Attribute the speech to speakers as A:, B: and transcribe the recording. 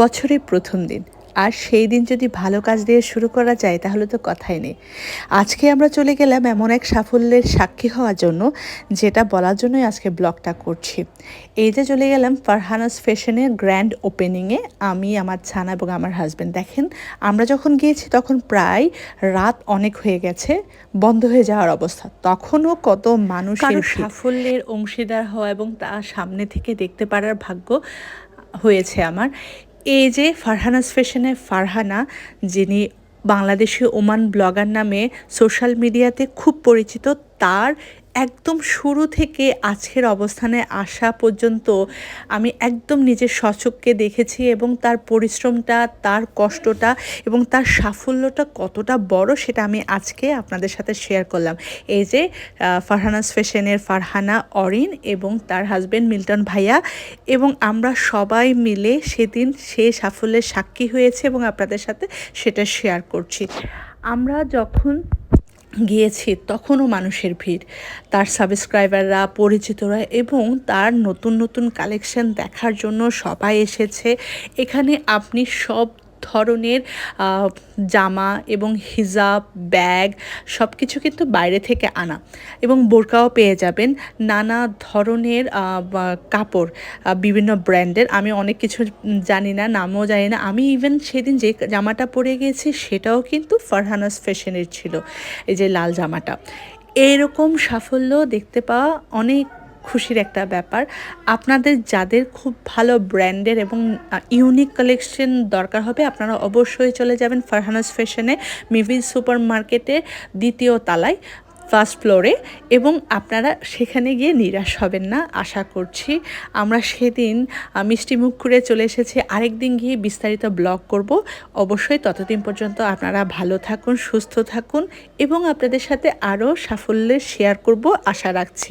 A: বছরের প্রথম দিন। আর সেই দিন যদি ভালো কাজ দিয়ে শুরু করা যায় তাহলে তো কথাই নেই। আজকে আমরা চলে গেলাম এমন এক সাফল্যের সাক্ষী হওয়ার জন্য যেটা বলার জন্যই আজকে ব্লগটা করছি। এই যে চলে গেলাম ফারহানাস ফ্যাশনের গ্র্যান্ড ওপেনিংয়ে আমি আমার ছানা এবং আমার হাজব্যান্ড দেখেন আমরা যখন গিয়েছি তখন প্রায় রাত অনেক হয়ে গেছে বন্ধ হয়ে যাওয়ার অবস্থা। তখনও কত মানুষ সাফল্যের অংশীদার হওয়া এবং তার সামনে থেকে দেখতে পারার ভাগ্য হয়েছে আমার। এই যে ফারহানাস ফ্যাশনের ফারহানা, যিনি বাংলাদেশি ওমান ব্লগার নামে সোশ্যাল মিডিয়াতে খুব পরিচিত, তার একদম শুরু থেকে আজকের অবস্থানে আসা পর্যন্ত আমি একদম নিজের সচককে দেখেছি এবং তার পরিশ্রমটা, তার কষ্টটা এবং তার সাফল্যটা কতটা বড় সেটা আমি আজকে আপনাদের সাথে শেয়ার করলাম। এই যে ফারহানাস ফ্যাশনের ফারহানা অরিন এবং তার হাজব্যান্ড মিল্টন ভাইয়া এবং আমরা সবাই মিলে সেদিন সে সাফল্যের সাক্ষী হয়েছে এবং আপনাদের সাথে সেটা শেয়ার করছি। আমরা যখন গিয়েছি, তখনও মানুষের ভিড়। তার সাবস্ক্রাইবাররা, পরিচিতরা এবং তার নতুন নতুন কালেকশন দেখার জন্য সবাই এসেছে। এখানে আপনি সব ধরনের জামা এবং হিজাব, ব্যাগ সব কিছু কিন্তু বাইরে থেকে আনা এবং বোরকাও পেয়ে যাবেন। নানা ধরনের কাপড় বিভিন্ন ব্র্যান্ডের। আমি অনেক কিছু জানি না, নামও জানি না। আমি ইভেন সেদিন যে জামাটা পরে গিয়েছি সেটাও কিন্তু ফারহানাস ফ্যাশনের ছিল, এই যে লাল জামাটা। এরকম সাফল্য দেখতে পাওয়া অনেক খুশির একটা ব্যাপার। আপনাদের যাদের খুব ভালো ব্র্যান্ডের এবং ইউনিক কালেকশন দরকার হবে, আপনারা অবশ্যই চলে যাবেন ফারহানাস ফ্যাশনে মিভিল সুপার মার্কেটে দ্বিতীয় তালায় ফার্স্ট ফ্লোরে এবং আপনারা সেখানে গিয়ে নিরাশ হবেন না, আশা করছি। আমরা সেদিন মিষ্টি মুখ করে চলে এসেছি, আরেক দিন গিয়ে বিস্তারিত ব্লগ করব। অবশ্যই ততদিন পর্যন্ত আপনারা ভালো থাকুন, সুস্থ থাকুন এবং আপনাদের সাথে আরও সাফল্যের শেয়ার করব, আশা রাখছি।